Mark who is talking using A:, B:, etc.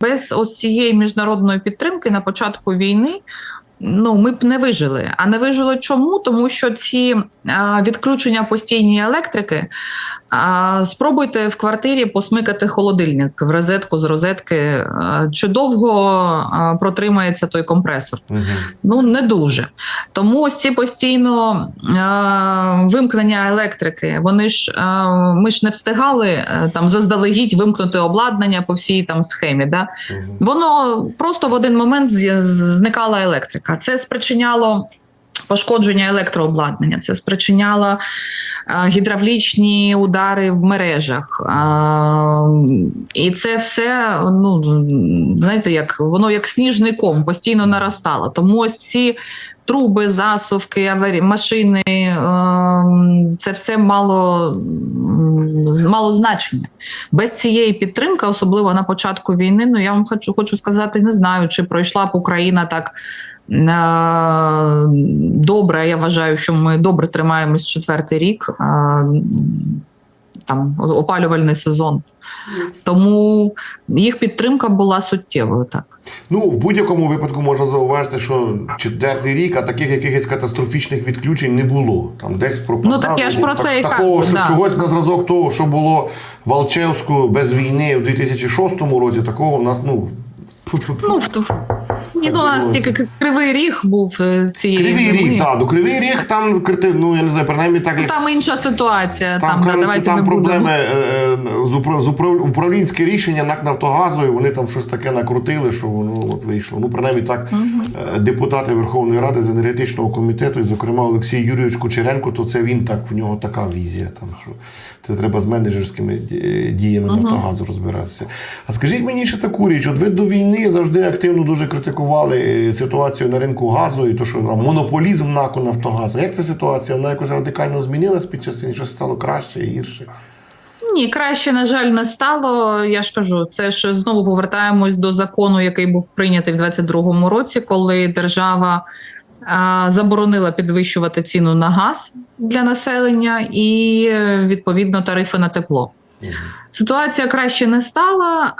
A: Без ось цієї міжнародної підтримки на початку війни. Ну, ми б не вижили. А не вижили чому? Тому що ці відключення постійні електрики. А, спробуйте в квартирі посмикати холодильник в розетку з розетки. Чи довго протримається той компресор?
B: Угу.
A: Ну не дуже. Тому ось ці постійно вимкнення електрики. Вони ж ми ж не встигали е, там заздалегідь вимкнути обладнання по всій там схемі. Да?
B: Угу.
A: Воно просто в один момент зникала електрика. Це спричиняло. Пошкодження електрообладнання, це спричиняло е, гідравлічні удари в мережах. Е, і це все, ну знаєте, як воно як сніжний ком постійно наростало. Тому ось ці труби, засувки, аварі... машини, е, це все мало, мало значення. Без цієї підтримки, особливо на початку війни, ну я вам хочу, хочу сказати, не знаю, чи пройшла б Україна так. Е, Добре, я вважаю, що ми добре тримаємось четвертий рік, е, там опалювальний сезон. Тому їх підтримка була суттєвою. Так
B: Ну, в будь-якому випадку можна зауважити, що четвертий рік, а таких якихось катастрофічних відключень не було. Там десь пропадало.
A: Ну, так я ж про це і
B: такого, що
A: да.
B: чогось на зразок того, що було в Алчевську без війни в 2006 році, такого в нас, ну.
A: ну в ні, ну, у нас тільки кривий ріг був е, цієї
B: Кривий
A: зими.
B: рік, так, до Кривий ріг там ну я не знаю, принаймні так
A: Ну,
B: як.
A: Там інша ситуація.
B: Там,
A: Там,
B: коротше,
A: давайте
B: там
A: не
B: проблеми
A: будемо.
B: е, з, упра- з управ- управлінське рішення НАК Нафтогазу, і вони там щось таке накрутили, що воно от вийшло. Ну, принаймні так, е, депутати Верховної Ради з енергетичного комітету, і, зокрема, Олексій Юрійович Кучеренко, то це він так, в нього така візія. Там, що це треба з менеджерськими ді- діями Нафтогазу розбиратися. А скажіть мені ще таку річ: от ви до війни завжди активно дуже критикували е, ситуацію на ринку газу і то, що там монополізм НАКу Нафтогазу. Як ця ситуація? Вона якось радикально змінилась під час війни? Щось стало краще і гірше?
A: Ні, краще, на жаль, не стало. Я ж кажу, це ж знову повертаємось до закону, який був прийнятий в 22-му році, коли держава заборонила підвищувати ціну на газ для населення і е, відповідно тарифи на тепло. Ситуація краще не стала.